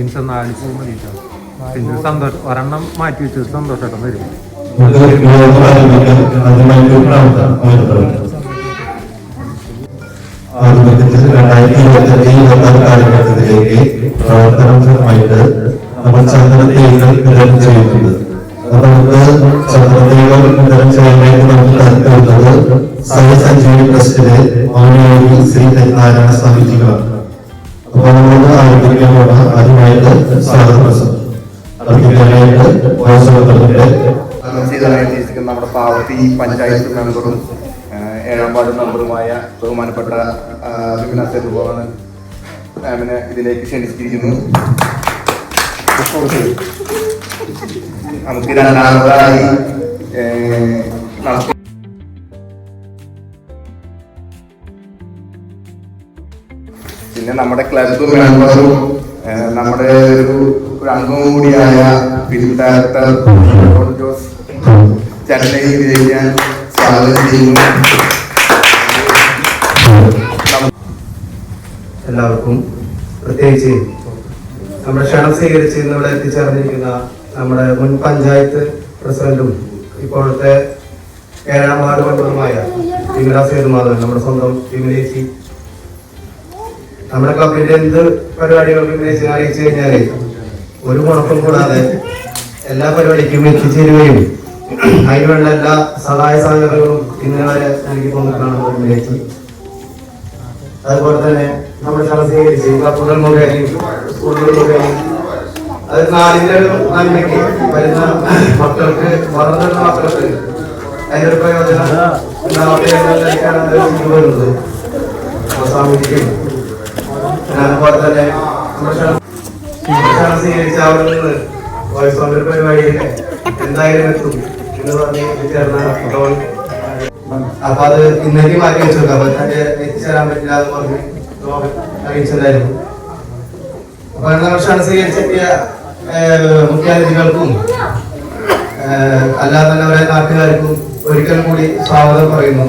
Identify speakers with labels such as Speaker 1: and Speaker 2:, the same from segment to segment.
Speaker 1: Pins നാല് പൂ മതി കേട്ടോ പിൻസ് സന്തോഷം ഒരെണ്ണം മാറ്റി വെച്ച് സന്തോഷമായിട്ടും വരും.
Speaker 2: പ്രാർത്ഥന രണ്ടായിരത്തി ഇരുപത്തഞ്ച് ഇരുപത്തി കാലഘട്ടത്തിലേക്ക് നമ്മൾ ചന്ദ്രതേകൾ വിതരണം ചെയ്യുന്നുണ്ട് നമുക്ക് ചന്ദ്രതേകൾ വിതരണം ചെയ്യാനായിട്ട് നമുക്ക് താല്പര്യമുള്ളത് സഹസഞ്ജീവി ട്രസ്റ്റിലെ ആരംഭിക്കാൻ പോകുന്ന ആദ്യമായിട്ട് സ്വാഗത പ്രസംഗം അർപ്പിക്കാനായിട്ട് വോയിസ്
Speaker 3: ചെയ്തതായിരിക്കുന്ന നമ്മുടെ പാവത്തി പഞ്ചായത്ത് മെമ്പറും ഏഴാം വാർഡ് മെമ്പറുമായ ബഹുമാനപ്പെട്ട വിപിൻ അസേതുഭവന് മാമിനെ ഇതിലേക്ക് ക്ഷണിച്ചിരിക്കുന്നു. നമുക്ക് രണ്ടാമതായി പിന്നെ നമ്മുടെ ക്ലബ് മെമ്പറും നമ്മുടെ ഒരു അംഗം കൂടിയായ ഫിലിം ഡയറക്ടർ ജോസ് ഞാൻ സ്വാഗതം ചെയ്യുന്നു.
Speaker 4: എല്ലാവർക്കും പ്രത്യേകിച്ച് നമ്മുടെ ക്ഷണം സ്വീകരിച്ച് ഇന്ന് ഇവിടെ എത്തിച്ചേർന്നിരിക്കുന്ന നമ്മുടെ മുൻ പഞ്ചായത്ത് പ്രസിഡന്റും ഇപ്പോഴത്തെ കേരള വാർഡ് വിമല സേതുമാധവൻ നമ്മുടെ സ്വന്തം വിമലേച്ചി നമ്മുടെ ക്ലബിന്റെ എന്ത് പരിപാടികൾക്കും വിമലേച്ചി അറിയിച്ചു കഴിഞ്ഞാൽ ഒരു കുഴപ്പം കൂടാതെ എല്ലാ പരിപാടിക്കും എത്തിച്ചേരുകയും അതിനുള്ള എല്ലാ സഹായ സഹകരണങ്ങളും ഇന്നലെ വരെ പോന്നിട്ടാണ് വിമലേച്ചി അതുപോലെ തന്നെ നമ്മൾ സ്വീകരിച്ച് ക്ലബുകൾ മുഖേനയും സ്കൂളുകൾ മുഖേനയും അത് നാടിന്റെ നന്മയ്ക്ക് വരുന്ന മക്കൾക്ക് വളർന്നു മക്കൾക്ക് അതിന്റെ ഒരു പ്രയോജനം ഉണ്ടാവട്ടെ സ്വാമിജിക്കും പിന്നെ വോയിസ് എന്തായാലും അപ്പൊ അത് ഇന്നേക്ക് മാറ്റി വെച്ചു അപ്പൊ എത്തിച്ചേരാൻ പറ്റില്ല എന്ന് പറഞ്ഞ് രോഗം അറിയിച്ചതായിരുന്നു. അപ്പൊ വർഷമാണ് സ്വീകരിച്ചെത്തിയ മുഖ്യാതിഥികൾക്കും അല്ലാതെ തന്നെ നാട്ടുകാർക്കും ഒരിക്കൽ കൂടി സ്വാഗതം പറയുന്നു.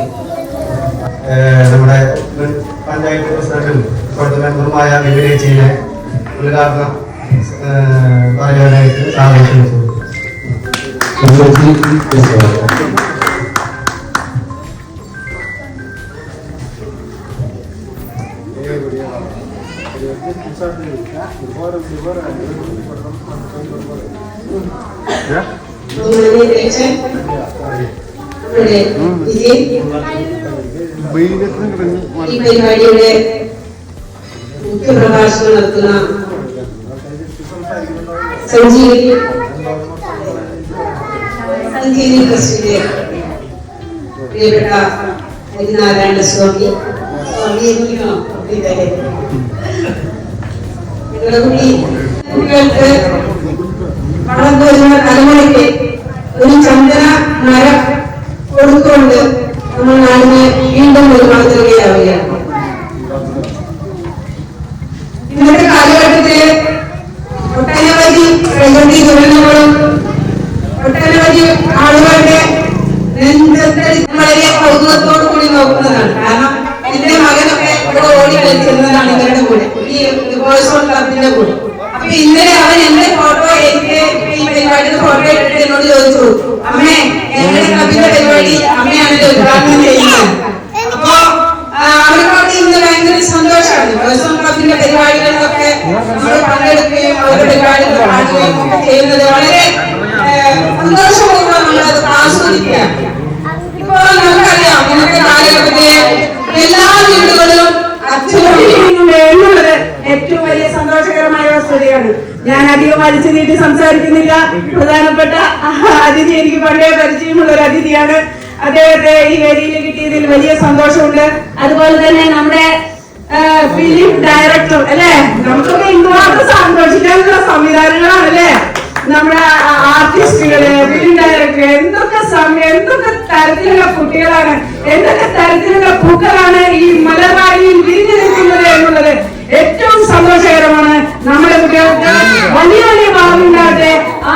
Speaker 4: നമ്മുടെ പഞ്ചായത്ത് പ്രസിഡന്റും ഇപ്പോഴത്തെ മെമ്പറുമായ വിവേചിയെ ഉദ്ഘാടനം ഏഹ്, പറയാനായിട്ട്
Speaker 5: നമ്മുടെ വിജയ് ഈ പരിപാടിയുടെ മുഖ്യ പ്രഭാഷണം നടത്തുന്ന സഞ്ജീവി സഞ്ജീവി ട്രസ്റ്റിന്റെ പ്രിയപ്പെട്ട ഹരിനാരായണ സ്വാമി. സ്വാമി എനിക്കോ? ഇതേ നിങ്ങളുടെ കുട്ടി. കുട്ടികൾക്ക് വളർന്നു വരുന്ന തലമുറയ്ക്ക് ഒരു ചന്ദന മരം കൊടുത്തുകൊണ്ട് നമ്മൾ നാടിനെ വീണ്ടും ഒരു മാതൃകയാവുകയാണ് കാലഘട്ടത്തിൽ ഒട്ടനവധി പ്രകൃതി ദുരന്തങ്ങളും ഒട്ടനവധി ആളുകളുടെ വളരെ കൗതുകത്തോടു കൂടി നോക്കുന്നതാണ്. കാരണം എന്റെ മകനൊക്കെ ഇവിടെ ഓടി കളിച്ചിരുന്നതാണ് ഇവരുടെ കൂടെ. ഈ ഹോം ക്ലബിന്റെ കൂടെ. അപ്പൊ ഇന്നലെ അവൻ എന്റെ ഫോട്ടോ എനിക്ക് ഈ പരിപാടിയുടെ ഫോട്ടോ എടുത്തിട്ട് എന്നോട് ചോദിച്ചു അമ്മേ ഞങ്ങളുടെ ക്ലബിന്റെ പരിപാടി അമ്മയാണല്ലോ ഉദ്ഘാടനം ചെയ്യുന്നത് അപ്പൊ ആ, അവർക്കൊക്കെ ഇന്ന് ഭയങ്കര സന്തോഷമാണ് ബോയ്സ് ഹോം ക്ലബിന്റെ പരിപാടികളിലൊക്കെ നമ്മൾ പങ്കെടുക്കുകയും അവരുടെ പരിപാടികൾ പാടുകയും ഒക്കെ ചെയ്യുന്നത് വളരെ ഏഹ്, സന്തോഷപൂർവം നമ്മളത് ആസ്വദിക്കുകയാണ് ഇപ്പൊ നമുക്കറിയാം ഇന്നത്തെ കാലഘട്ടത്തിലെ എല്ലാ അച്ഛനും എന്നുള്ളത് ഏറ്റവും വലിയ സന്തോഷകരമായ വസ്തുതയാണ്. ഞാൻ അധികം വലിച്ചു നീട്ടി സംസാരിക്കുന്നില്ല. പ്രധാനപ്പെട്ട അതിഥി എനിക്ക് പണ്ടേ പരിചയമുള്ള ഒരു അതിഥിയാണ്. അദ്ദേഹത്തെ ഈ വേദിയിൽ കിട്ടിയതിൽ വലിയ സന്തോഷമുണ്ട്. അതുപോലെ തന്നെ നമ്മുടെ ഫിലിം ഡയറക്ടർ അല്ലേ? നമുക്കൊക്കെ എന്തുമാത്രം സന്തോഷിക്കാനുള്ള സംവിധാനങ്ങളാണ് അല്ലേ നമ്മുടെ ആർട്ടിസ്റ്റുകൾ ഡയറക്ടർ എന്തൊക്കെ സമയം എന്തൊക്കെ തരത്തിലുള്ള കുട്ടികളാണ് എന്തൊക്കെ തരത്തിലുള്ള പൂക്കളാണ് ഈ മലർവാടിയിൽ വിരിഞ്ഞു നിൽക്കുന്നത് എന്നുള്ളത് ഏറ്റവും സന്തോഷകരമാണ്. നമ്മുടെ കുട്ടികൾക്ക് വലിയ വലിയ ഭാവിയുണ്ടാകട്ടെ ആ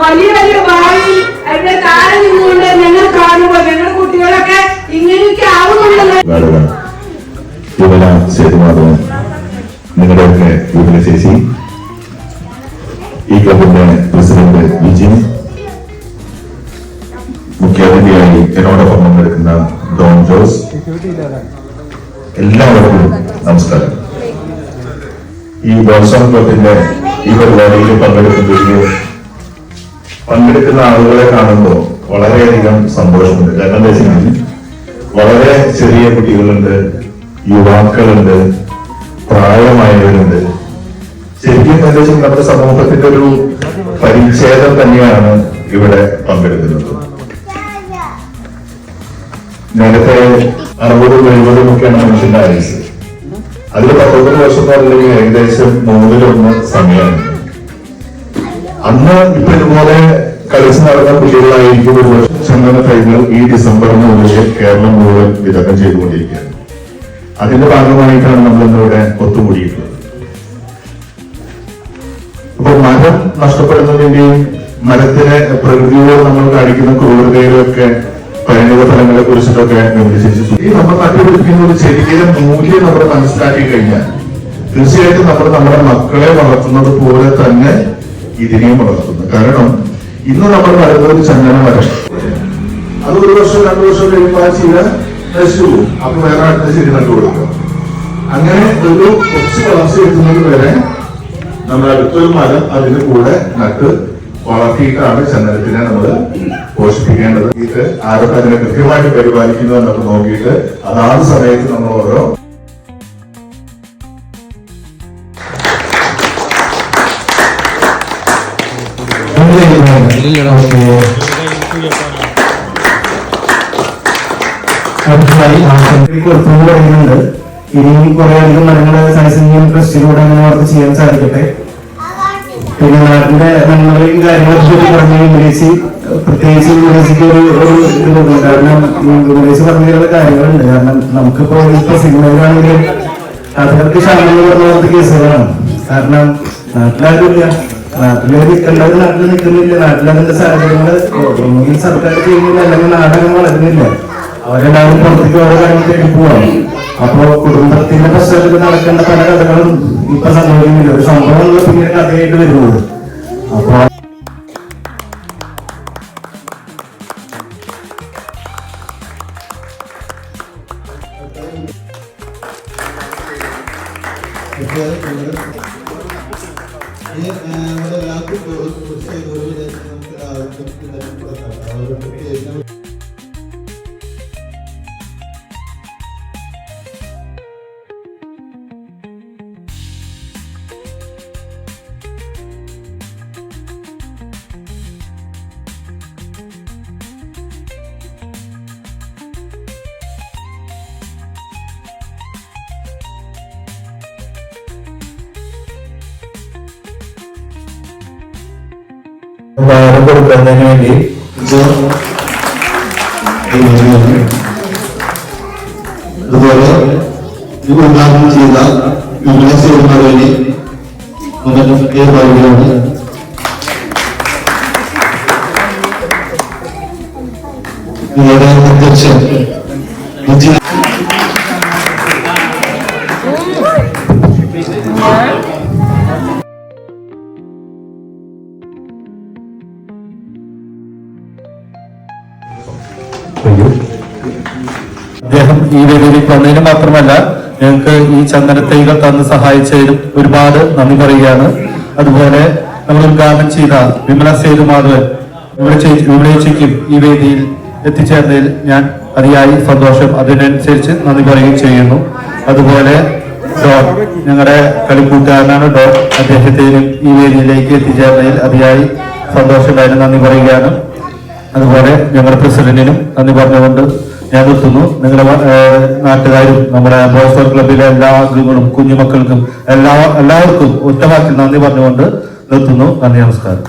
Speaker 5: വലിയ വലിയ ഭാവി എന്റെ താഴെ നിന്നുകൊണ്ട് ഞങ്ങൾ കാണുമ്പോൾ ഞങ്ങളുടെ കുട്ടികളൊക്കെ ഇങ്ങനെയൊക്കെ ആവുന്നുണ്ടല്ലോ
Speaker 6: നിങ്ങളുടെയൊക്കെ ചേച്ചി
Speaker 2: ഈ ക്ലബിന്റെ പ്രസിഡന്റ് വിജിൻ. മുഖ്യാതിഥിയായി എന്നോടൊപ്പം പങ്കെടുക്കുന്ന ഡോൺ ജോസ്. എല്ലാവർക്കും നമസ്കാരം. ഈ ബോൾസോൺ ക്ലബിന്റെ ഈ പരിപാടിയിൽ പങ്കെടുക്കുന്നതിൽ പങ്കെടുക്കുന്ന ആളുകളെ കാണുമ്പോൾ വളരെയധികം സന്തോഷമുണ്ട്. കാരണം എന്താ വെച്ചാൽ വളരെ ചെറിയ കുട്ടികളുണ്ട് യുവാക്കളുണ്ട് പ്രായമായവരുണ്ട്. ശരിക്കും ഏകദേശം നമ്മുടെ സമൂഹത്തിന്റെ ഒരു പരിച്ഛേദം തന്നെയാണ് ഇവിടെ പങ്കെടുക്കുന്നത്. നേരത്തെ അറുപതും എഴുപതും ഒക്കെയാണ് മനുഷ്യന്റെ ആയുസ്. അതിൽ പത്തൊമ്പത് വർഷം എന്ന് ഏകദേശം മൂന്നിലൊന്ന് സമയമാണ്. അന്ന് ഇപ്പൊ ഇതുപോലെ കളിച്ച് നടന്ന കുട്ടികളായിരിക്കും ഒരു വർഷം ചന്ദന തൈകൾ ഈ ഡിസംബർ മുതൽ കേരളം മുഴുവൻ വിതരണം ചെയ്തുകൊണ്ടിരിക്കുകയാണ്. അതിന്റെ ഭാഗമായിട്ടാണ് നമ്മൾ നഷ്ടപ്പെടുന്നതിന്റെയും മരത്തിനെ പ്രകൃതിയോട് നമ്മൾ കാണിക്കുന്ന ക്രൂരതയിലും ഒക്കെ പരിണിത ഫലങ്ങളെ കുറിച്ചിട്ടൊക്കെ വിമർശിച്ചു ഈ നമ്മൾ നട്ടുപിടിപ്പിക്കുന്ന ഒരു ചെടിയുടെ മൂല്യം നമ്മൾ മനസ്സിലാക്കി കഴിഞ്ഞാൽ തീർച്ചയായിട്ടും നമ്മൾ നമ്മുടെ മക്കളെ വളർത്തുന്നത് പോലെ തന്നെ ഇതിനെയും വളർത്തുന്നു. കാരണം ഇന്ന് നമ്മൾ വരുന്ന ഒരു ചന്ദന മരം. അത് ഒരു വർഷം രണ്ടു വർഷം കഴിയുമ്പോൾ ആ നശിച്ചു അപ്പൊ വേറെ അടുത്ത ചെടി നട്ടുകൊടുക്കുക അങ്ങനെ ഒരു കുറച്ച് വളർച്ച എത്തുന്നത് വരെ നമ്മൾ അടുത്തൊരു മരം അതിന് കൂടെ നട്ട് വളർത്തിയിട്ടാണ് ചന്ദനത്തിനെ നമ്മൾ പോഷിപ്പിക്കേണ്ടത്. ഇത് ആരൊക്കെ അതിനെ കൃത്യമായിട്ട് പരിപാലിക്കുന്നു എന്നൊക്കെ നോക്കിയിട്ട് അതാത് സമയത്ത് നമ്മൾ ഓരോ
Speaker 4: അടുത്തതായി കൊടുത്തുകൊണ്ട് ഇനിയും കുറെ അധികം മരങ്ങളെ സയൻസിന്റെയും ട്രസ്റ്റിലൂടെ അങ്ങനെ അവർക്ക് ചെയ്യാൻ സാധിക്കട്ടെ? പിന്നെ നാട്ടിന്റെ നന്മകളെയും കാര്യങ്ങളൊക്കെ പറഞ്ഞ ഇംഗ്ലീഷ് പ്രത്യേകിച്ച് ഇംഗ്ലീഷിക്ക് ഒരു ഒരു ഇത് കൊടുക്കും കാരണം ഇംഗ്ലീഷ് പറഞ്ഞിട്ടുള്ള കാര്യങ്ങളുണ്ട്. കാരണം നമുക്കിപ്പോ ഇപ്പൊ സിനിമയിലാണെങ്കിലും ക്ഷാമം എന്ന് പറഞ്ഞ കേസുകളാണ്. കാരണം നാട്ടിലാരുമില്ല. നാട്ടിൽ എല്ലാവരും നാട്ടിൽ നിൽക്കുന്നില്ല. നാട്ടിൽ അതിന്റെ സാഹചര്യങ്ങൾ ഒന്നുകിൽ സർക്കാർ ചെയ്യുന്നില്ല. അല്ലെങ്കിൽ നാടകം വളരുന്നില്ല. അവരെല്ലാവരും പുറത്തേക്ക് ഓരോ തേടി പോവാണ് അപ്പോ കുടുംബത്തിന്റെ പശ്ചാത്തലത്തിൽ നടക്കേണ്ട പല കഥകളും ഇപ്പൊ സംഭവിക്കുന്നില്ല ഒരു സംഭവം പിന്നീട് കഥയായിട്ട് വരുന്നത് അപ്പൊ
Speaker 2: ഭാരം കൊടുക്കുന്നതിന് വേണ്ടി
Speaker 6: അതുപോലെ ഇത് ഉദ്ഘാടനം ചെയ്ത വിമല സേവനവേണ്ടി ഏർപ്പാടുകളുണ്ട് നിങ്ങളുടെ അധ്യക്ഷൻ
Speaker 7: അദ്ദേഹം ഈ വേദിയിലേക്ക് വന്നതിന് മാത്രമല്ല ഞങ്ങൾക്ക് ഈ ചന്ദനത്തൈകൾ തന്ന് സഹായിച്ചതിനും ഒരുപാട് നന്ദി പറയുകയാണ്. അതുപോലെ നമ്മൾ ഉദ്ഘാടനം ചെയ്ത വിമല സേതുമാധവൻ വിമലേച്ചയ്ക്കും ഈ വേദിയിൽ എത്തിച്ചേർന്നതിൽ ഞാൻ അതിയായി സന്തോഷം. അതിനനുസരിച്ച് നന്ദി പറയുകയും ചെയ്യുന്നു. അതുപോലെ ഞങ്ങളുടെ കളിക്കൂട്ടുകാരനാണ് ഡോൺ അദ്ദേഹത്തെയും ഈ വേദിയിലേക്ക് എത്തിച്ചേർന്നതിൽ അതിയായി സന്തോഷമായിരുന്നു നന്ദി പറയുകയാണ്. അതുപോലെ ഞങ്ങളുടെ പ്രസിഡന്റിനും നന്ദി പറഞ്ഞുകൊണ്ട് ഞാൻ നിർത്തുന്നു. നിങ്ങളുടെ നാട്ടുകാരും നമ്മുടെ ബോയ്സ് ക്ലബിലെ എല്ലാ അംഗങ്ങളും കുഞ്ഞുമക്കൾക്കും എല്ലാ എല്ലാവർക്കും ഒറ്റവാക്കിൽ നന്ദി പറഞ്ഞുകൊണ്ട് നിർത്തുന്നു. നന്ദി നമസ്കാരം.